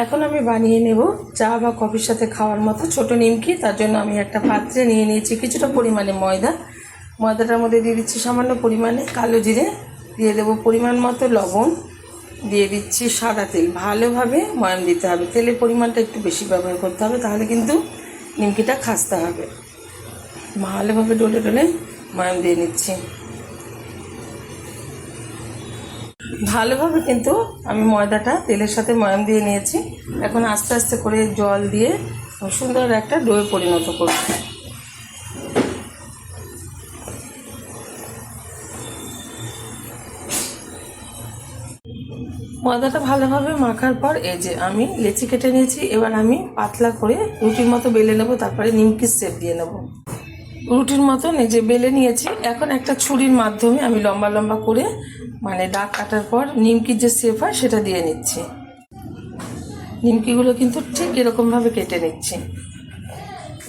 এখন আমি বানিয়ে নেব চা বা কফির সাথে খাওয়ার মতো ছোট নিমকি। তার জন্য আমি একটা পাত্রে নিয়ে নিয়েছি কিছুটা পরিমাণে ময়দা। ময়দাটার মধ্যে দিয়ে দিচ্ছি সামান্য পরিমাণে কালো জিরে। দিয়ে দেবো পরিমাণ মতো লবণ। দিয়ে দিচ্ছি সাদা তেল। ভালোভাবে ময়াম দিতে হবে। তেলের পরিমাণটা একটু বেশি ব্যবহার করতে হবে, তাহলে কিন্তু নিমকিটা খাসতে হবে। ভালোভাবে ডলে ডলে ময়াম দিয়ে নিচ্ছি। ভালোভাবে কিন্তু আমি ময়দাটা তেলের সাথে ময়াম দিয়ে নিয়েছি। এখন আস্তে আস্তে করে জল দিয়ে সুন্দর একটা ডোয়ে পরিণত করব। ময়দাটা ভালোভাবে মাখার পর এই যে আমি লেচি কেটে নিয়েছি, এবার আমি পাতলা করে রুটির মতো বেলে নেব, তারপরে নিমকির সেপ দিয়ে নেব। রুটির মতো নিজে বেলে নিয়েছি। এখন একটা ছুরির মাধ্যমে আমি লম্বা লম্বা করে মানে দাগ কাটার পর নিমকির যে শেপ হয় সেটা দিয়ে নিচ্ছি। নিমকিগুলো কিন্তু ঠিক এরকমভাবে কেটে নিচ্ছি।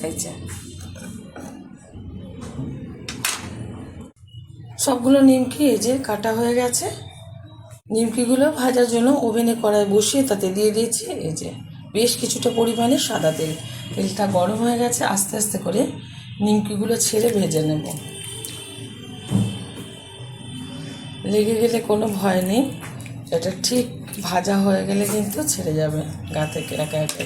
এই যে। সবগুলো নিমকি এই যে কাটা হয়ে গেছে। নিমকিগুলো ভাজার জন্য ওভেনে কড়াই বসিয়ে তাতে দিয়ে দিয়েছি। এই যে বেশ কিছুটা পরিমাণে সাদা তেল। তেলটা গরম হয়ে গেছে, আস্তে আস্তে করে নিমকিগুলো ছেড়ে ভেজে নেব। লেগে গেলে কোনো ভয় নেই। এটা ঠিক ভাজা হয়ে গেলে কিন্তু ছেড়ে যাবে গা থেকে একা একা